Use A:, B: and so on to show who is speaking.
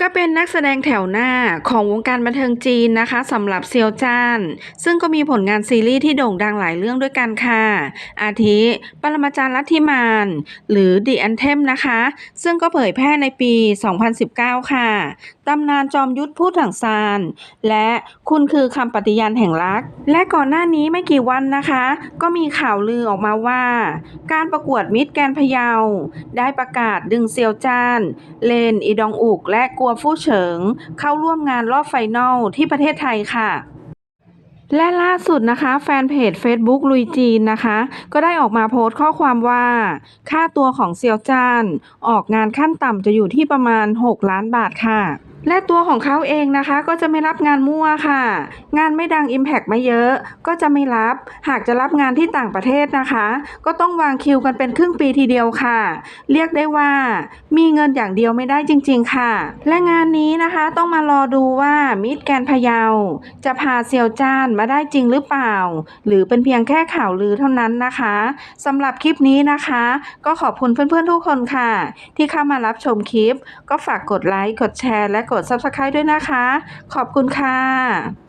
A: ก็เป็นนักแสดงแถวหน้าของวงการบันเทิงจีนนะคะสำหรับเซียวจ้าน ซึ่งก็มีผลงานซีรีส์ที่โด่งดังหลายเรื่องด้วยกันค่ะ อาทิ ปรมาจารย์ลัทธิมาน หรือ The Anthem นะคะ ซึ่งก็เผยแพร่ในปี 2019 ค่ะ ตำนานจอมยุทธพูดถังซาน และคุณคือคำปฏิญาณแห่งรัก และก่อนหน้านี้ไม่กี่วันนะคะ ก็มีข่าวลือออกมาว่า การประกวดมิตรแกนพะเยา ได้ประกาศดึงเซียวจ้าน เลนอีดองอุกและกวฟู่เฉิง เข้าร่วมงานรอบไฟนอลที่ประเทศไทยค่ะและล่าสุดนะคะแฟนเพจ Facebook ลุยจีนนะคะ ก็ได้ออกมาโพสต์ข้อความว่า ค่าตัวของเซียวจ้านออกงานขั้นต่ำจะอยู่ที่ประมาณ 6 ล้านบาทค่ะ และตัวของเขาเองนะคะ ก็จะไม่รับงานมั่วค่ะ งานไม่ดัง Impact ไม่เยอะ ก็จะไม่รับ หากจะรับงานที่ต่างประเทศนะคะ ก็ต้องวางคิวกันเป็นครึ่งปีทีเดียวค่ะ เรียกได้ว่า มีเงินอย่างเดียวไม่ได้จริง ๆ ค่ะ และงานนี้นะคะต้องมารอดูว่ามิตรแกนพยาวจะพาเซียวจ้านมาได้จริงหรือเปล่า หรือเป็นเพียงแค่ข่าวลือเท่านั้นนะคะสำหรับคลิปนี้นะคะ ก็ขอบคุณเพื่อนๆทุกคนค่ะ ที่เข้ามารับชมคลิป ก็ฝากกดไลค์กดแชร์และกด Subscribe ด้วยนะคะ ขอบคุณค่ะ